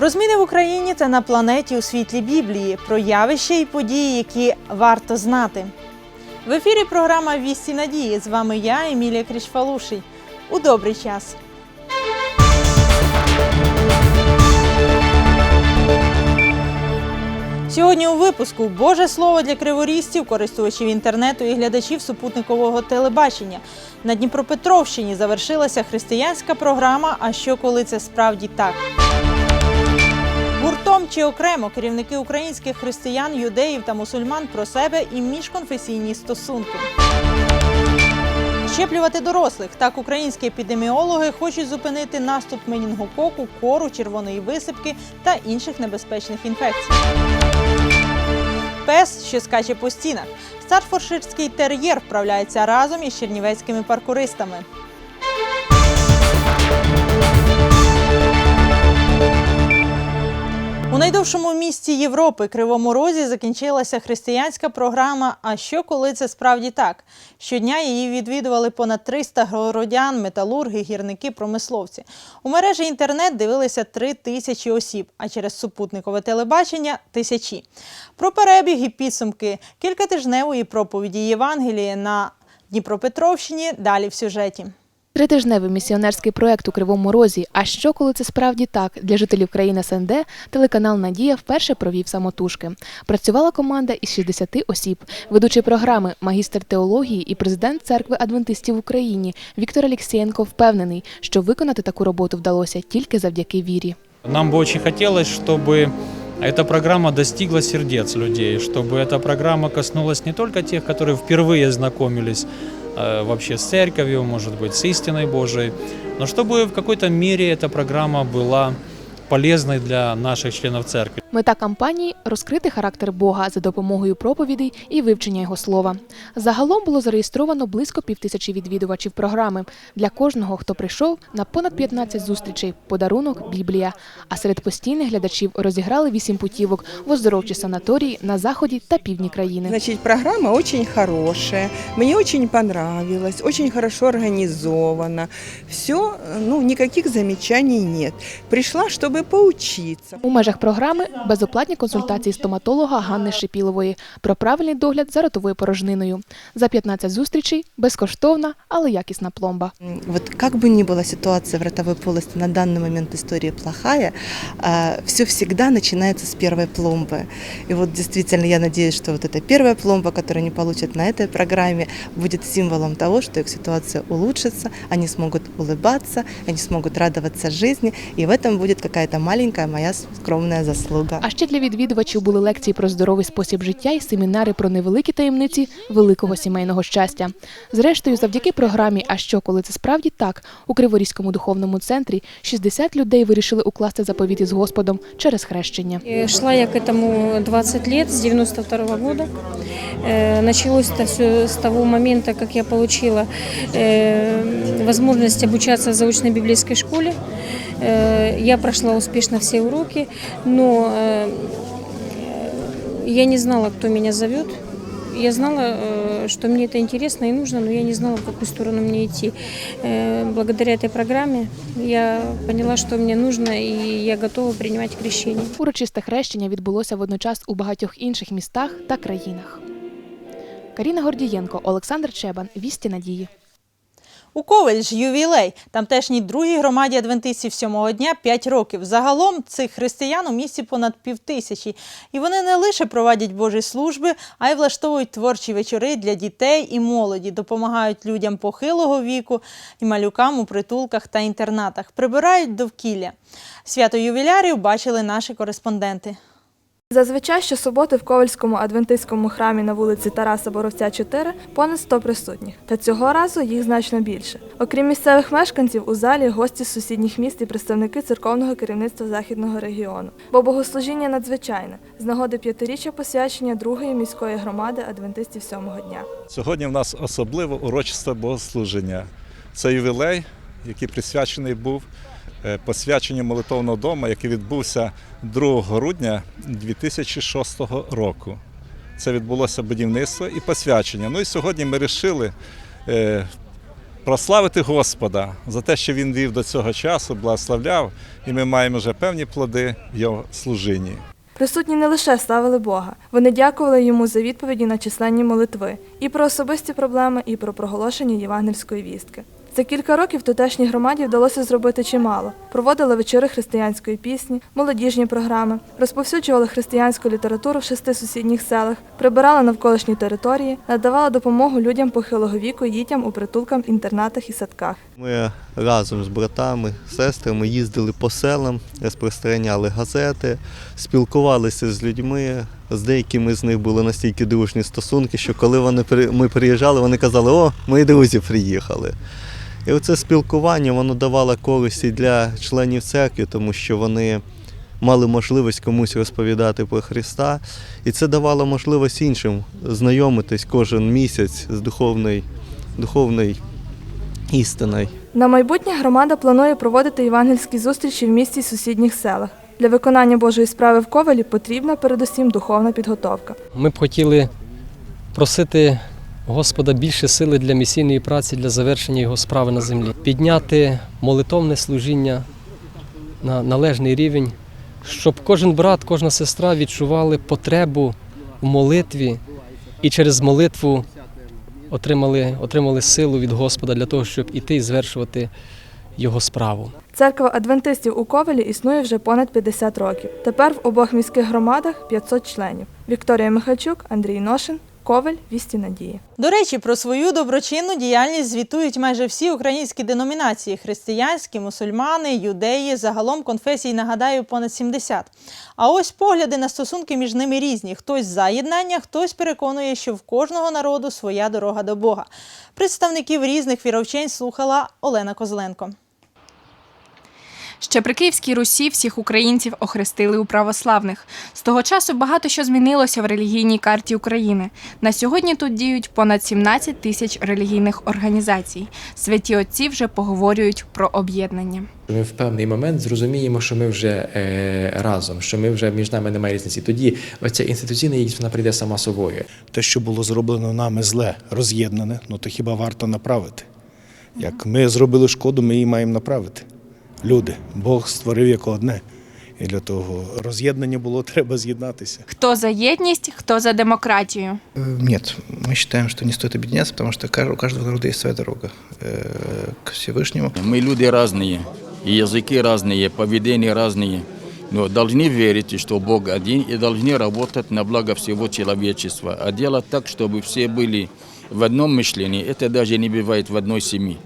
Про зміни в Україні та на планеті у світлі Біблії, про явища і події, які варто знати. В ефірі програма Вісті надії. З вами я, Емілія Крічфалуший. У добрий час. Сьогодні у випуску Боже слово для криворістів, користувачів інтернету і глядачів супутникового телебачення. На Дніпропетровщині завершилася християнська програма. А що коли це справді так? Гуртом чи окремо керівники українських християн, юдеїв та мусульман про себе і міжконфесійні стосунки. Щеплювати дорослих. Так українські епідеміологи хочуть зупинити наступ менінгококу, кору, червоної висипки та інших небезпечних інфекцій. Пес, що скаче по стінах. Стартфорширський тер'єр вправляється разом із чернівецькими паркуристами. У найдовшому місті Європи Кривому Розі закінчилася християнська програма. А що коли це справді так? Щодня її відвідували понад 300 городян, металурги, гірники, промисловці. У мережі інтернет дивилися 3 тисячі осіб, а через супутникове телебачення тисячі. Про перебіг і підсумки кількатижневої проповіді Євангелія на Дніпропетровщині. Далі в сюжеті. Тритижневий місіонерський проект у Кривому Розі. А що коли це справді так? Для жителів країни СНД телеканал Надія вперше провів самотужки. Працювала команда із 60 осіб. Ведучий програми, магістр теології і президент церкви адвентистів в Україні Віктор Алєксєєнко впевнений, що виконати таку роботу вдалося тільки завдяки вірі. Нам бы очень хотелось, чтобы эта программа достигла сердец людей, чтобы эта программа коснулась не только тех, которые впервые знакомились э, вообще с церковью, может быть, с истиной Божией, но чтобы в какой-то мере эта программа была полезной для наших членов церкви. Мета кампанії розкрити характер Бога за допомогою проповідей і вивчення його слова. Загалом було зареєстровано близько півтисячі відвідувачів програми. Для кожного, хто прийшов, на понад 15 зустрічей подарунок Біблія. А серед постійних глядачів розіграли вісім путівок в оздоровчі санаторії на заході та півдні країни. Значит, программа очень хорошая, мне очень понравилось, очень хорошо организовано. Все, ну, никаких замечаний нет. Пришла, чтобы поучиться. У межах програми безоплатні консультації стоматолога Ганни Шипілової про правильний догляд за ротовою порожниною. За 15 зустрічей безкоштовна, але якісна пломба. М, Вот как бы ни была ситуация в ротовой полости на данный момент история плохая, все всегда начинается с первой пломбы. И вот действительно я надеюсь, что вот эта первая пломба, которую они получат на этой программе, будет символом того, что их ситуация улучшится, они смогут улыбаться, они смогут радоваться жизни, и в этом будет какая-то маленькая моя скромная заслуга. А ще для відвідувачів були лекції про здоровий спосіб життя і семінари про невеликі таємниці великого сімейного щастя. Зрештою, завдяки програмі А що коли це справді так у Криворізькому духовному центрі 60 людей вирішили укласти заповіт із Господом через хрещення. Э, Шла я к этому 20 лет, с 92 года. Э, Началось это все с того момента, как я получила э, возможность обучаться в заочной библейской школе. Э, Я прошла успешно все уроки, но э, я не знала, кто меня зовет. Я знала, э, что мне это интересно и нужно, но я не знала, в какую сторону мне идти. Э, Благодаря этой программе я поняла, что мне нужно, и я готова принимать крещение. Урочисте хрещення відбулося водночас у багатьох інших містах та країнах. Каріна Гордієнко, Олександр Чебан, Вісті Надії. У Ковель ювілей. Тамтешній другій громаді адвентистів сьомого дня 5 років. Загалом цих християн у місті понад півтисячі. І вони не лише проводять Божі служби, а й влаштовують творчі вечори для дітей і молоді, допомагають людям похилого віку і малюкам у притулках та інтернатах, прибирають довкілля. Свято ювілярів бачили наші кореспонденти. Зазвичай щосуботи в Ковальському адвентистському храмі на вулиці Тараса Боровця 4 понад 100 присутніх. Та цього разу їх значно більше. Окрім місцевих мешканців, у залі гості з сусідніх міст і представники церковного керівництва західного регіону. Бо богослужіння надзвичайне з нагоди п'ятиріччя посвячення другої міської громади адвентистів сьомого дня. Сьогодні в нас особливо урочисте богослуження. Це ювілей, який присвячений був е, посвяченню молитовного дому, який відбувся 2 грудня 2006 року. Це відбулося будівництво і посвячення. Ну і сьогодні ми вирішили прославити Господа за те, що Він вів до цього часу, благословляв, і ми маємо вже певні плоди в Його служінні. Присутні не лише славили Бога, вони дякували йому за відповіді на численні молитви і про особисті проблеми, і про проголошення євангельської вістки. За кілька років тутешній громаді вдалося зробити чимало. Проводили вечори християнської пісні, молодіжні програми, розповсюджували християнську літературу в шести сусідніх селах, прибирали навколишні території, надавали допомогу людям похилого віку дітям у притулках, інтернатах і садках. Ми разом з братами, сестрами їздили по селам, розпространяли газети, спілкувалися з людьми. З деякими з них були настільки дружні стосунки, що коли вони ми приїжджали, вони казали, о, мої друзі приїхали. І оце спілкування воно давало користі для членів церкви, тому що вони мали можливість комусь розповідати про Христа. І це давало можливість іншим знайомитись кожен місяць з духовною, духовною істиною. На майбутнє громада планує проводити євангельські зустрічі в місті сусідніх селах. Для виконання Божої справи в Ковелі потрібна передусім духовна підготовка. Ми б хотіли просити Господа більше сили для місійної праці, для завершення його справи на землі, підняти молитовне служіння на належний рівень, щоб кожен брат, кожна сестра відчували потребу в молитві і через молитву отримали, отримали силу від Господа для того, щоб іти і звершувати його справу. Церква адвентистів у Ковелі існує вже понад 50 років. Тепер в обох міських громадах 500 членів. Вікторія Михальчук, Андрій Ношин, Ковель, Вісті Надії. До речі, про свою доброчинну діяльність звітують майже всі українські деномінації: християнські, мусульмани, юдеї, загалом конфесій, нагадаю, понад 70. А ось погляди на стосунки між ними різні. Хтось за єднання, хтось переконує, що в кожного народу своя дорога до Бога. Представників різних віровчень слухала Олена Козленко. Ще при Київській Русі всіх українців охрестили у православних. З того часу багато що змінилося в релігійній карті України. На сьогодні тут діють понад 17 тисяч релігійних організацій. Святі отці вже поговорюють про об'єднання. Ми в певний момент зрозуміємо, що ми вже е, разом, що ми вже між нами немає різниці. Тоді оця інституційна єдність вона прийде сама собою. те, що було зроблено нами зле, роз'єднане, ну то хіба варто направити? Як ми зробили шкоду, ми її маємо направити. Люди, Бог створив як одне. І для того роз'єднання було, треба з'єднатися. Хто за єдність, хто за демократію. Нет, мы считаем, что не стоит объединяться, потому что ка- у каждого народа есть своя дорога э, к Всевышнему. Мы люди разные, и языки разные, поведения разные. Но должны верить, что Бог один, и должны работать на благо всего человечества. А делать так, чтобы все были в одном мышлении, это даже не бывает в одной семье.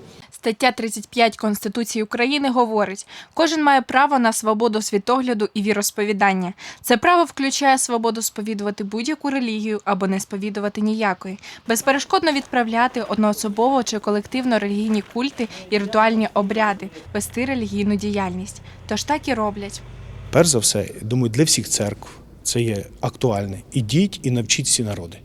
Стаття 35 Конституції України говорить: кожен має право на свободу світогляду і віросповідання. Це право включає свободу сповідувати будь-яку релігію або не сповідувати ніякої, безперешкодно відправляти одноособово чи колективно релігійні культи і ритуальні обряди, вести релігійну діяльність. Тож так і роблять. Перш за все, думаю, для всіх церкв це є актуальне. Ідіть і навчіть всі народи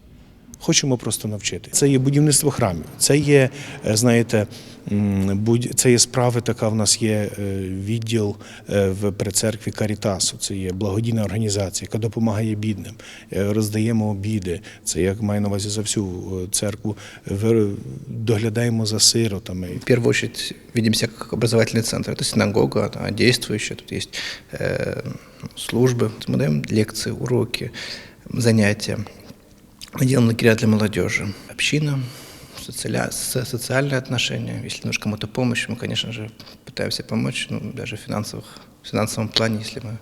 Хочемо просто навчити. Це є будівництво храмів, це є, е, знаєте, м, будь- це є справи. Така в нас є е, відділ е, в при церкві Карітасу. Це є благодійна організація, яка допомагає бідним. Е, Роздаємо обіди. Це як маю на увазі за всю е, церкву. Ви- Доглядаємо за сиротами. В первую очередь видимся как образовательный центр. Это синагога, она действующая, тут есть э, службы. Мы даем лекции, уроки, занятия. Мы делаем лагеря для молодежи. Община, социаля- со- социальные отношения. Если нужна кому-то помощь, мы, конечно же, пытаемся помочь, ну, даже в, финансовых, в финансовом плане, если мы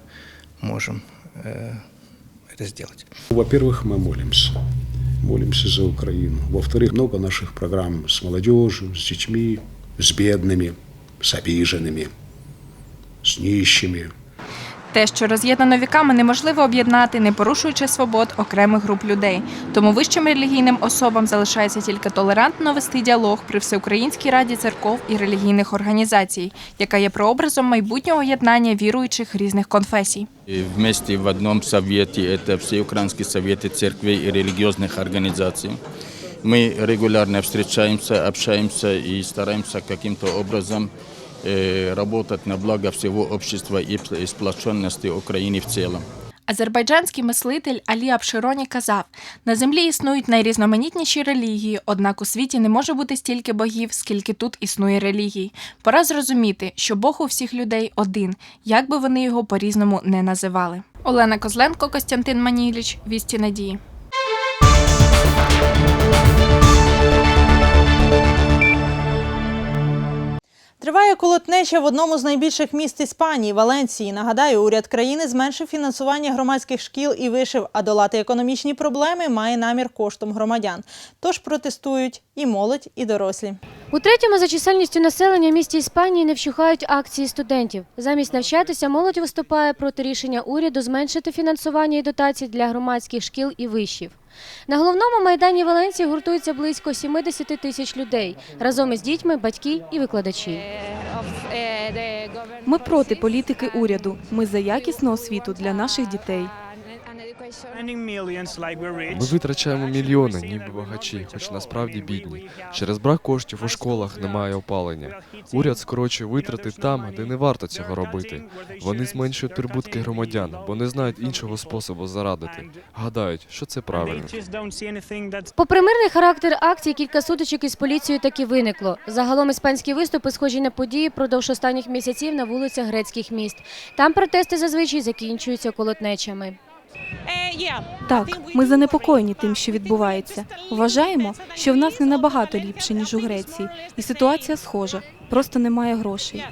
можем э, это сделать. Во-первых, мы молимся. Молимся за Украину. Во-вторых, много наших программ с молодежью, с детьми, с бедными, с обиженными, с нищими. Те, що роз'єднано віками, неможливо об'єднати, не порушуючи свобод окремих груп людей. Тому вищим релігійним особам залишається тільки толерантно вести діалог при всеукраїнській раді церков і релігійних організацій, яка є прообразом майбутнього єднання віруючих різних конфесій. И вместе в одном совете, это все украинские советы церквей и религиозных организаций. Мы регулярно встречаемся, общаемся и стараемся каким-то образом э, работать на благо всего общества и сплоченности Украины в целом. Азербайджанський мислитель Алі Абшироні казав: на землі існують найрізноманітніші релігії, однак у світі не може бути стільки богів, скільки тут існує релігій. Пора зрозуміти, що Бог у всіх людей один, як би вони його по-різному не називали. Олена Козленко, Костянтин Маніліч, Вісті Надії. Триває колотнеча в одному з найбільших міст Іспанії Валенції. Нагадаю, уряд країни зменшив фінансування громадських шкіл і вишив, а долати економічні проблеми має намір коштом громадян. Тож протестують і молодь, і дорослі. У третьому за чисельністю населення місті Іспанії не вщухають акції студентів. Замість навчатися молодь виступає проти рішення уряду зменшити фінансування і дотації для громадських шкіл і вишів. На головному майдані Валенції гуртується близько 70 тисяч людей разом із дітьми, батьки і викладачі. Ми проти політики уряду. Ми за якісну освіту для наших дітей. Ми витрачаємо мільйони, ніби багачі, хоч насправді бідні. Через брак коштів у школах немає опалення. Уряд скорочує витрати там, де не варто цього робити. Вони зменшують прибутки громадян, бо не знають іншого способу зарадити. Гадають, що це правильно. Попри мирний характер акції, кілька сутичок із поліцією таки виникло. Загалом іспанські виступи схожі на події продовж останніх місяців на вулицях грецьких міст. Там протести зазвичай закінчуються колотнечами. Так, ми занепокоєні тим, що відбувається. Вважаємо, що в нас не набагато ліпше ніж у Греції, і ситуація схожа. Просто немає грошей.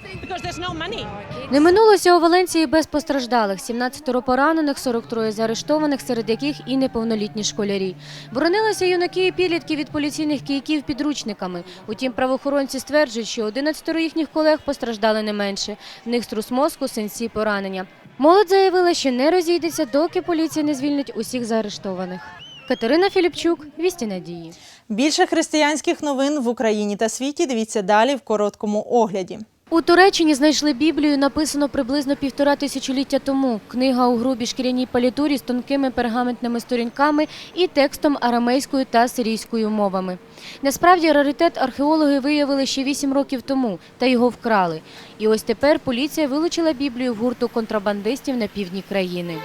Не минулося у Валенції без постраждалих. 17 поранених, 43 заарештованих, серед яких і неповнолітні школярі. Боронилися юнаки і підлітки від поліційних кийків підручниками. Утім, правоохоронці стверджують, що 11 їхніх колег постраждали не менше. В них струс мозку, синці, поранення. Молодь заявила, що не розійдеться, доки поліція не звільнить усіх заарештованих. Катерина Філіпчук, Вісті Надії. Більше християнських новин в Україні та світі дивіться далі в короткому огляді. У Туреччині знайшли Біблію, написану приблизно півтора тисячоліття тому. Книга у грубій шкіряній палітурі з тонкими пергаментними сторінками і текстом арамейською та сирійською мовами. Насправді раритет археологи виявили ще вісім років тому, та його вкрали. І ось тепер поліція вилучила Біблію в гурту контрабандистів на півдні країни.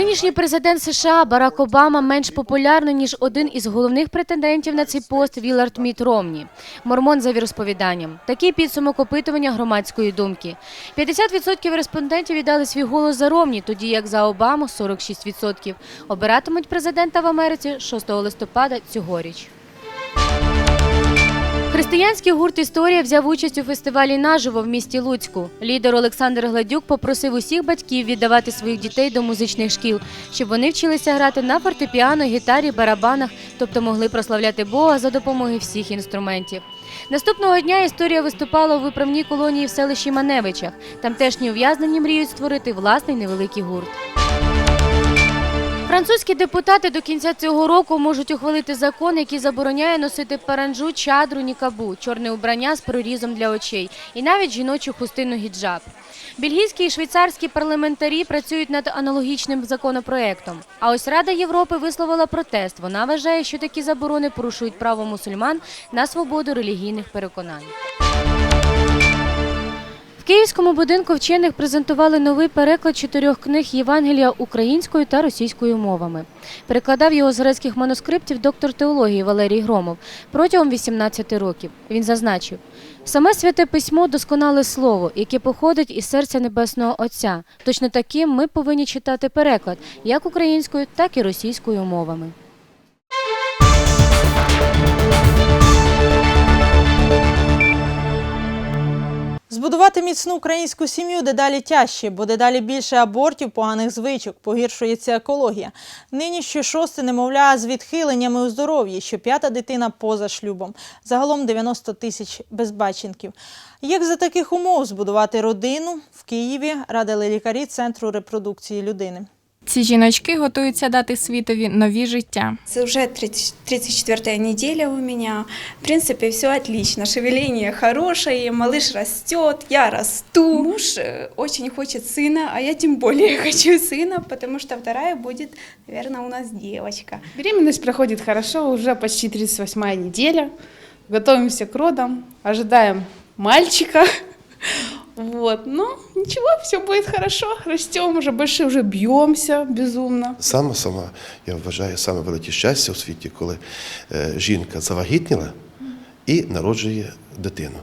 Нинішній президент США Барак Обама менш популярний, ніж один із головних претендентів на цей пост Вілард Міт Ромні. Мормон за віросповіданням. Такий підсумок опитування громадської думки. 50% респондентів віддали свій голос за Ромні, тоді як за Обаму 46%. Обиратимуть президента в Америці 6 листопада цьогоріч. Християнський гурт Історія взяв участь у фестивалі наживо в місті Луцьку. Лідер Олександр Гладюк попросив усіх батьків віддавати своїх дітей до музичних шкіл, щоб вони вчилися грати на фортепіано, гітарі, барабанах, тобто могли прославляти Бога за допомогою всіх інструментів. Наступного дня історія виступала у виправній колонії в селищі Маневичах. Тамтешні ув'язнені мріють створити власний невеликий гурт. Французькі депутати до кінця цього року можуть ухвалити закон, який забороняє носити паранджу, чадру, нікабу, чорне убрання з прорізом для очей і навіть жіночу хустину гіджаб. Бельгійські і швейцарські парламентарі працюють над аналогічним законопроектом. А ось Рада Європи висловила протест. Вона вважає, що такі заборони порушують право мусульман на свободу релігійних переконань. Київському будинку вчених презентували новий переклад чотирьох книг Євангелія українською та російською мовами. Перекладав його з грецьких манускриптів доктор теології Валерій Громов протягом 18 років. Він зазначив, саме святе письмо досконале слово, яке походить із серця Небесного Отця. Точно таким ми повинні читати переклад як українською, так і російською мовами. Збудувати міцну українську сім'ю дедалі тяжче, бо дедалі більше абортів, поганих звичок, погіршується екологія. Нині щошосте немовля з відхиленнями у здоров'ї, що п'ята дитина поза шлюбом. Загалом 90 тисяч безбаченків. Як за таких умов збудувати родину в Києві радили лікарі Центру репродукції людини. Ці жіночки готуються дати світові нові життя. Это уже 30 34 неделя у меня. В принципе, все отлично. Шевеление хорошее, малыш растет, я расту. Муж э, очень хочет сына, а я тем более хочу сына, потому что вторая будет, наверное, у нас девочка. Беременность проходит хорошо, уже почти 38 неделя. Готовимся к родам, ожидаем мальчика. Вот, но ничего, все будет хорошо, растем уже більше уже бьемся безумно. Саме сама, я вважаю, саме велике щастя у світі, коли е, жінка завагітніла і народжує дитину.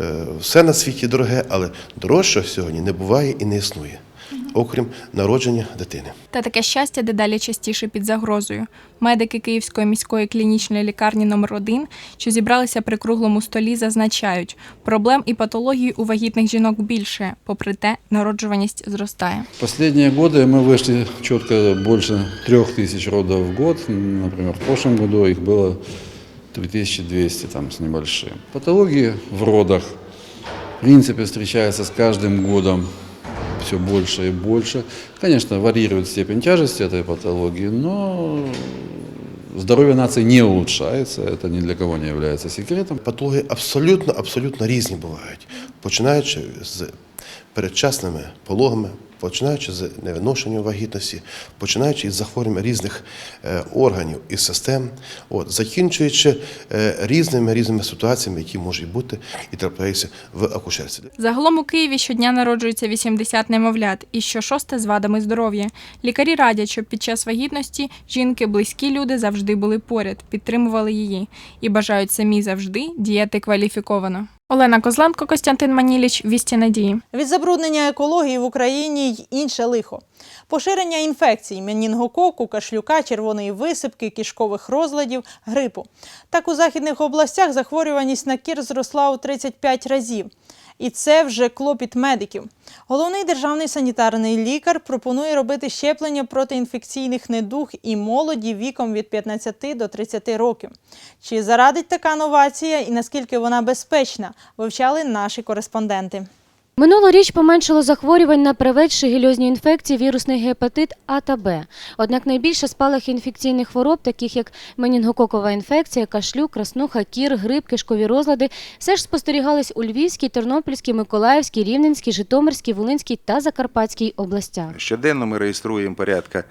Е, все на світі дороге, але дорожчого сьогодні не буває і не існує, окрім народження дитини. Та таке щастя дедалі частіше під загрозою. Медики Київської міської клінічної лікарні номер 1 що зібралися при круглому столі, зазначають, проблем і патологій у вагітних жінок більше, попри те, народжуваність зростає. Последние годы мы вышли четко больше трех тысяч родов в год. Например, в прошлом году их было 3200 там, с небольшим. Патологии в родах, в принципе, встречаются с каждым годом все больше и больше. Конечно, варьирует степень тяжести этой патологии, но здоровье нации не улучшается, это ни для кого не является секретом. Патології абсолютно, абсолютно різні бувають, починаючи з передчасними пологами, починаючи з невиношенням вагітності, починаючи із захворювань різних е, органів і систем, от, закінчуючи е, різними різними ситуаціями, які можуть бути і трапляються в акушерстві. Загалом у Києві щодня народжується 80 немовлят, і щошосте з вадами здоров'я. Лікарі радять, щоб під час вагітності жінки, близькі люди завжди були поряд, підтримували її і бажають самі завжди діяти кваліфіковано. Олена Козленко, Костянтин Маніліч, Вісті Надії. Від забруднення екології в Україні й інше лихо. Поширення інфекцій, менінгококу, кашлюка, червоної висипки, кишкових розладів, грипу. Так у західних областях захворюваність на кір зросла у 35 разів. І це вже клопіт медиків. Головний державний санітарний лікар пропонує робити щеплення проти інфекційних недуг і молоді віком від 15 до 30 років. Чи зарадить така новація і наскільки вона безпечна, вивчали наші кореспонденти. Минулоріч поменшало захворювань на привид шигельозні інфекції, вірусний гепатит А та Б. Однак найбільше спалах інфекційних хвороб, таких як менінгококова інфекція, кашлюк, краснуха, кір, грип, кишкові розлади, все ж спостерігались у Львівській, Тернопільській, Миколаївській, Рівненській, Житомирській, Волинській та Закарпатській областях. Щоденно ми реєструємо порядка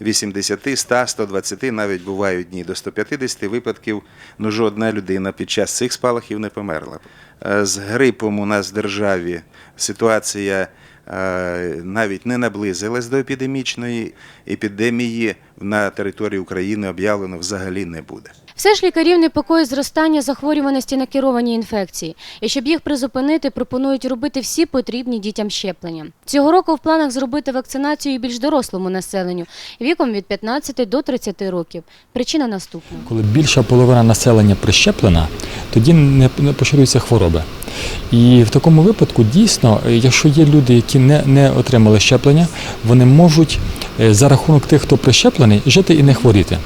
80, 100, 120, навіть бувають дні до 150 випадків. Ну жодна людина під час цих спалахів не померла. Е, З грипом у нас в державі ситуація е, навіть не наблизилась до епідемічної епідемії на території України об'явлено взагалі не буде. Все ж лікарів непокоїть зростання захворюваності на керовані інфекції. І щоб їх призупинити, пропонують робити всі потрібні дітям щеплення. Цього року в планах зробити вакцинацію більш дорослому населенню віком від 15 до 30 років. Причина наступна. Коли більша половина населення прищеплена, тоді не поширюються хвороби. І в такому випадку дійсно, якщо є люди, які не, не отримали щеплення, вони можуть за рахунок тих, хто прищеплений, жити і не хворіти.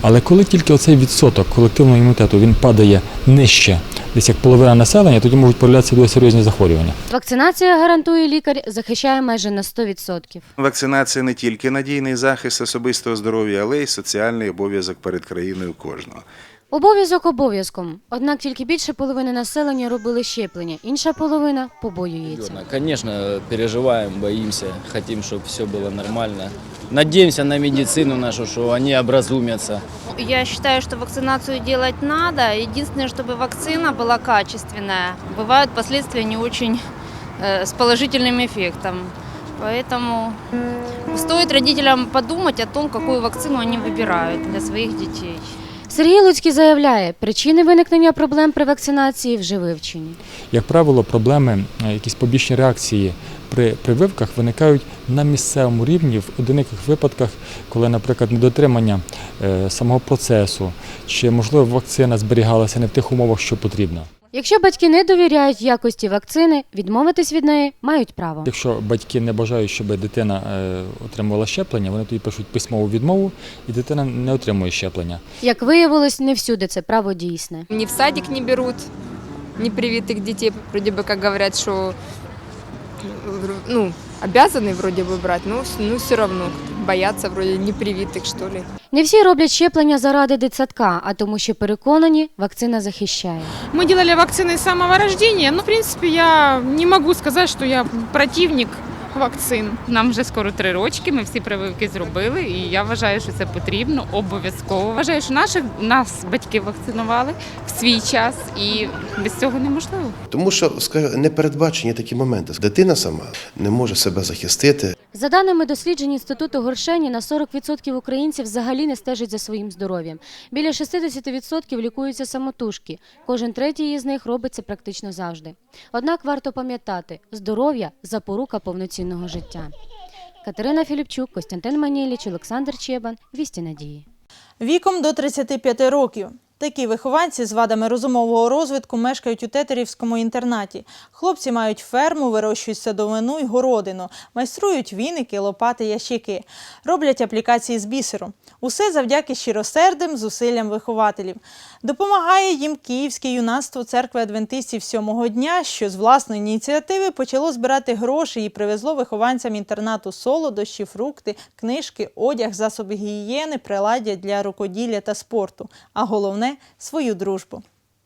Але коли тільки оцей відсоток колективного імунітету він падає нижче, десь як половина населення, тоді можуть появлятися дуже серйозні захворювання. Вакцинація, гарантує лікар, захищає майже на 100%. Вакцинація не тільки надійний захист особистого здоров'я, але й соціальний обов'язок перед країною кожного. Обов'язок обов'язком. Однак тільки більше половини населення робили щеплення, інша половина побоюється. Конечно, переживаем, боимся, хотим, чтобы все было нормально. Надеемся на медицину нашу, что они образумятся. Я считаю, что вакцинацию делать надо. Единственное, чтобы вакцина была качественная. Бывают последствия не очень э, с положительным эффектом. Поэтому стоит родителям подумать о том, какую вакцину они выбирают для своих детей. Сергій Луцький заявляє, причини виникнення проблем при вакцинації вже вивчені. Як правило, проблеми, е, якісь побічні реакції при прививках виникають на місцевому рівні в одиниких випадках, коли, наприклад, недотримання е, самого процесу, чи можливо вакцина зберігалася не в тих умовах, що потрібно. Якщо батьки не довіряють якості вакцини, відмовитись від неї мають право. Якщо батьки не бажають, щоб дитина е, отримувала щеплення, вони тоді пишуть письмову відмову, і дитина не отримує щеплення. Як виявилось, не всюди це право дійсне. Ни в садик не берут непривитых детей, вроде бы как говорят, что ну, обязаны вроде бы брать, но ну, все равно боятся вроде непривитых, что ли. Не всі роблять щеплення заради дитсадка, а тому, що переконані, вакцина захищає. Мы делали вакцины с самого рождения, но, в принципе, я не могу сказать, что я противник вакцин. Нам вже скоро три рочки, ми всі прививки зробили, і я вважаю, що це потрібно обов'язково. Вважаю, що наших нас батьки вакцинували в свій час, і без цього неможливо. Тому що скажу, не передбачені такі моменти. Дитина сама не може себе захистити. За даними досліджень інституту Горшені, на 40% українців взагалі не стежать за своїм здоров'ям. Біля 60% лікуються самотужки. Кожен третій із них робить це практично завжди. Однак варто пам'ятати, здоров'я запорука повноцінного життя. Катерина Філіпчук, Костянтин Маніліч, Олександр Чебан. Вісті надії. Віком до 35 років. Такі вихованці з вадами розумового розвитку мешкають у тетерівському інтернаті. Хлопці мають ферму, вирощують садовину й городину, майструють віники, лопати, ящики, роблять аплікації з бісеру. Усе завдяки щиросердим зусиллям вихователів. Допомагає їм Київське юнацтво церкви адвентистів сьомого дня, що з власної ініціативи почало збирати гроші і привезло вихованцям інтернату солодощі, фрукти, книжки, одяг, засоби гігієни, приладдя для рукоділля та спорту. А головне свою дружбу.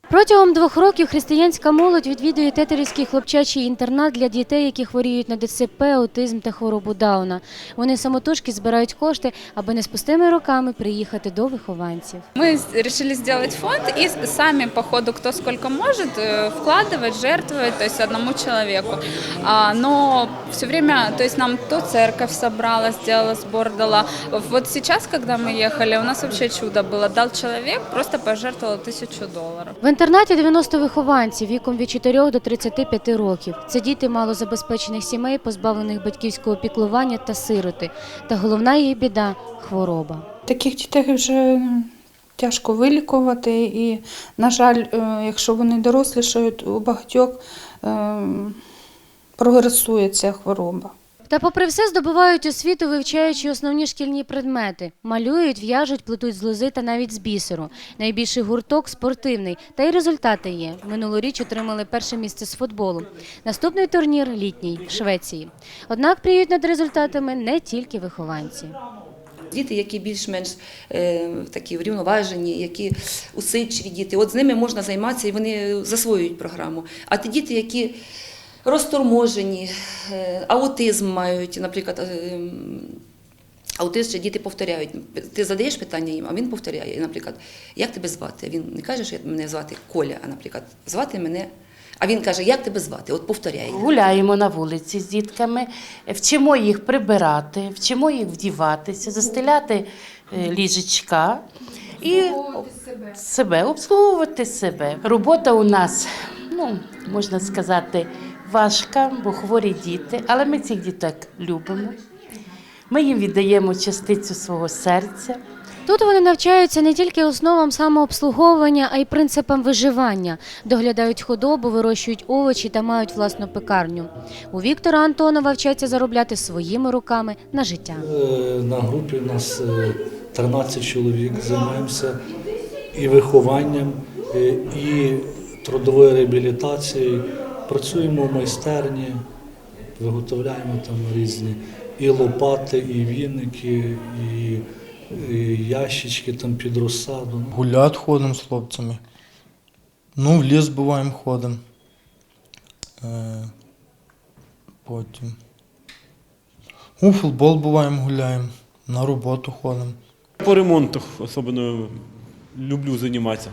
Протягом двох років християнська молодь відвідує тетерівський хлопчачий інтернат для дітей, які хворіють на ДЦП, аутизм та хворобу Дауна. Вони самотужки збирають кошти, аби не з пустими руками приїхати до вихованців. Мы с- решили сделать фонд и с- сами по ходу, кто сколько может, э, вкладывать, жертвовать, то есть одному человеку. А, но все время, то есть нам то церковь собрала, сделала сбор, дала. Вот сейчас, когда мы ехали, у нас вообще чудо было. Дал человек, просто пожертвовал тысячу долларов. Інтернаті 90 вихованців віком від 4 до 35 років. Це діти малозабезпечених сімей, позбавлених батьківського піклування та сироти. Та головна їх біда хвороба. Таких дітей вже тяжко вилікувати, і, на жаль, е, якщо вони дорослішають, у багатьох е, прогресує ця хвороба. Та попри все здобувають освіту, вивчаючи основні шкільні предмети. Малюють, в'яжуть, плетуть з лози та навіть з бісеру. Найбільший гурток спортивний. Та й результати є. Минулоріч отримали перше місце з футболу. Наступний турнір літній в Швеції. Однак пріють над результатами не тільки вихованці. Діти, які більш-менш е, такі врівноважені, які усидчиві діти, от з ними можна займатися і вони засвоюють програму. А ті діти, які розторможені, е, аутизм мають, наприклад, е, аутист ще діти повторяють. Ти задаєш питання їм, а він повторяє. Наприклад, як тебе звати? Він не каже, що мене звати Коля, а наприклад, звати мене. А він каже, як тебе звати? От повторяє. Гуляємо на вулиці з дітками, вчимо їх прибирати, вчимо їх вдіватися, застеляти е, ліжечка і себе, обслуговувати себе. Робота у нас, ну, можна сказати, важка, бо хворі діти, але ми цих діток любимо. Ми їм віддаємо частицю свого серця. Тут вони навчаються не тільки основам самообслуговування, а й принципам виживання. Доглядають худобу, вирощують овочі та мають власну пекарню. У Віктора Антонова вчаться заробляти своїми руками на життя. Е, На групі у нас е, 13 чоловік займаємося і вихованням, е, і трудовою реабілітацією. Працюємо в майстерні, виготовляємо там різні і лопати, і віники, і, і ящички там під розсаду. Гулять ходимо з хлопцями. Ну, в ліс буваємо ходимо. Е, потім. У футбол буваємо гуляємо, на роботу ходимо. По ремонтах особливо люблю займатися.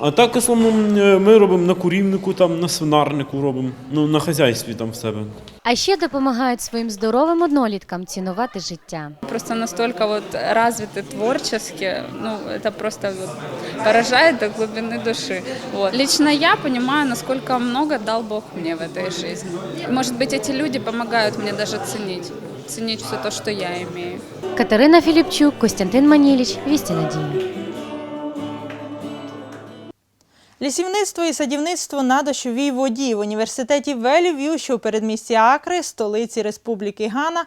А так, в основному, е, ми робимо на курівнику, там, на свинарнику робимо, ну, на хазяйстві там в себе. А ще допомагають своїм здоровим одноліткам цінувати життя. Просто настолько вот развиты творчески, ну, это просто вот поражает до глубины души. Вот. Лично я понимаю, насколько много дал Бог мне в этой жизни. Может быть, эти люди помогают мне даже ценить, ценить все то, что я имею. Катерина Філіпчук, Костянтин Маніліч, Вісті Надії. Лісівництво і садівництво на дощовій воді в університеті Велів'ю, що у передмісті Акри, столиці Республіки Гана,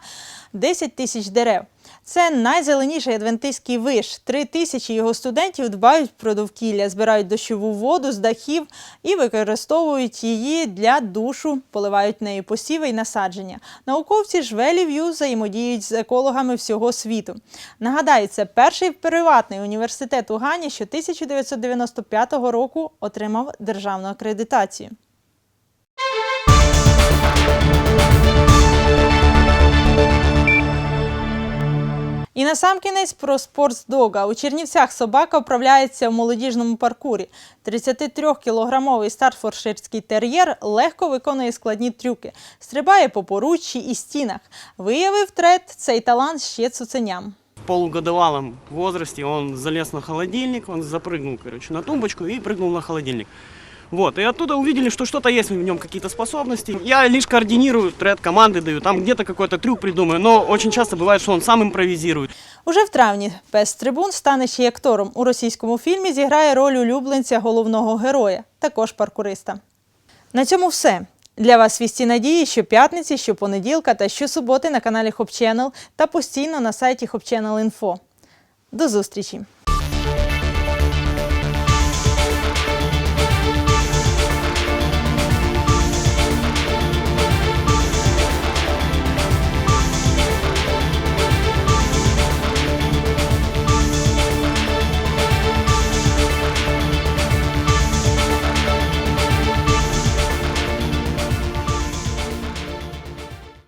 10 тисяч дерев. Це найзеленіший адвентистський виш. Три тисячі його студентів дбають про довкілля, збирають дощову воду з дахів і використовують її для душу, поливають нею посіви й насадження. Науковці ж Велів'ю взаємодіють з екологами всього світу. Нагадаю, це перший приватний університет у Гані, що 1995 року отримав державну акредитацію. Насамкінець про спортсдога. У Чернівцях собака вправляється в молодіжному паркурі. 33-кілограмовий старфорширський тер'єр легко виконує складні трюки, стрибає по поруччі і стінах. Виявив трет цей талант ще цуценям. В полугодовалом возрасте он залез на холодильник, он запрыгнул, короче, на тумбочку и прыгнул на холодильник. Вот, и оттуда увидели, что что-то есть в нем, какие-то способности. Я лишь координирую, тред команды даю, там где-то какой-то трюк придумаю, но очень часто бывает, что он сам импровизирует. Уже в травні пес Трибун стане ще актором. У російському фільмі зіграє роль улюбленця головного героя, також паркуриста. На цьому все. Для вас вісті надії щоп'ятниці, щопонеділка та щосуботи на каналі Хоп Channel та постійно на сайті hopchannel.info. До зустрічі!